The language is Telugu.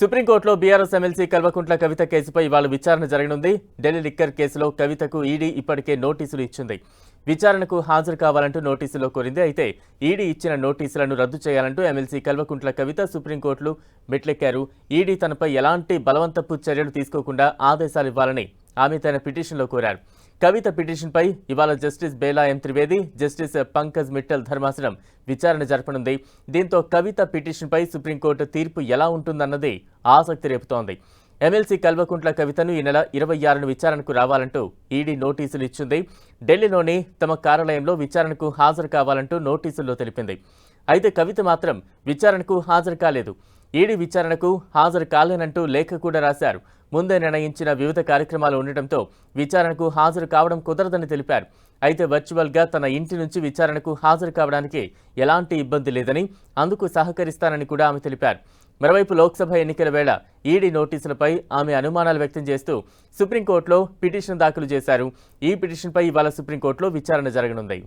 సుప్రీంకోర్టులో బీఆర్ఎస్ ఎమ్మెల్సీ కల్వకుంట్ల కవిత కేసుపై ఇవాళ విచారణ జరగనుంది. ఢిల్లీ లిక్కర్ కేసులో కవితకు ఈడీ ఇప్పటికే నోటీసులు ఇచ్చింది. విచారణకు హాజరు కావాలంటూ నోటీసులో కోరింది. అయితే ఈడీ ఇచ్చిన నోటీసులను రద్దు చేయాలంటూ ఎమ్మెల్సీ కల్వకుంట్ల కవిత సుప్రీంకోర్టులు మెట్లెక్కారు. ఈడీ తనపై ఎలాంటి బలవంతపు చర్యలు తీసుకోకుండా ఆదేశాలు ఇవ్వాలని ఆమె తన పిటిషన్లో కోరారు. కవిత పిటిషన్పై ఇవాళ justice Bela M Trivedi justice Pankaj Mithal ధర్మాసనం విచారణ జరపనుంది. దీంతో కవిత పిటిషన్పై సుప్రీంకోర్టు తీర్పు ఎలా ఉంటుందన్నది ఆసక్తి రేపుతోంది. ఎమ్మెల్సీ కల్వకుంట్ల కవితను ఈ నెల ఇరవై ఆరును విచారణకు రావాలంటూ ఈడీ నోటీసులు ఇచ్చింది. ఢిల్లీలోని తమ కార్యాలయంలో విచారణకు హాజరు కావాలంటూ నోటీసుల్లో తెలిపింది. అయితే కవిత మాత్రం విచారణకు హాజరు కాలేదు. ఈడీ విచారణకు హాజరు కాలేనంటూ లేఖ కూడా రాశారు. ముందే నిర్ణయించిన వివిధ కార్యక్రమాలు ఉండటంతో విచారణకు హాజరు కావడం కుదరదని తెలిపారు. అయితే వర్చువల్గా తన ఇంటి నుంచి విచారణకు హాజరు కావడానికి ఎలాంటి ఇబ్బంది లేదని అందుకు సహకరిస్తానని కూడా ఆమె తెలిపారు. మరోవైపు లోక్సభ ఎన్నికల వేళ ఈడీ నోటీసులపై ఆమె అనుమానాలు వ్యక్తం చేస్తూ సుప్రీంకోర్టులో పిటిషన్ దాఖలు చేశారు. ఈ పిటిషన్పై ఇవాళ సుప్రీంకోర్టులో విచారణ జరగనుంది.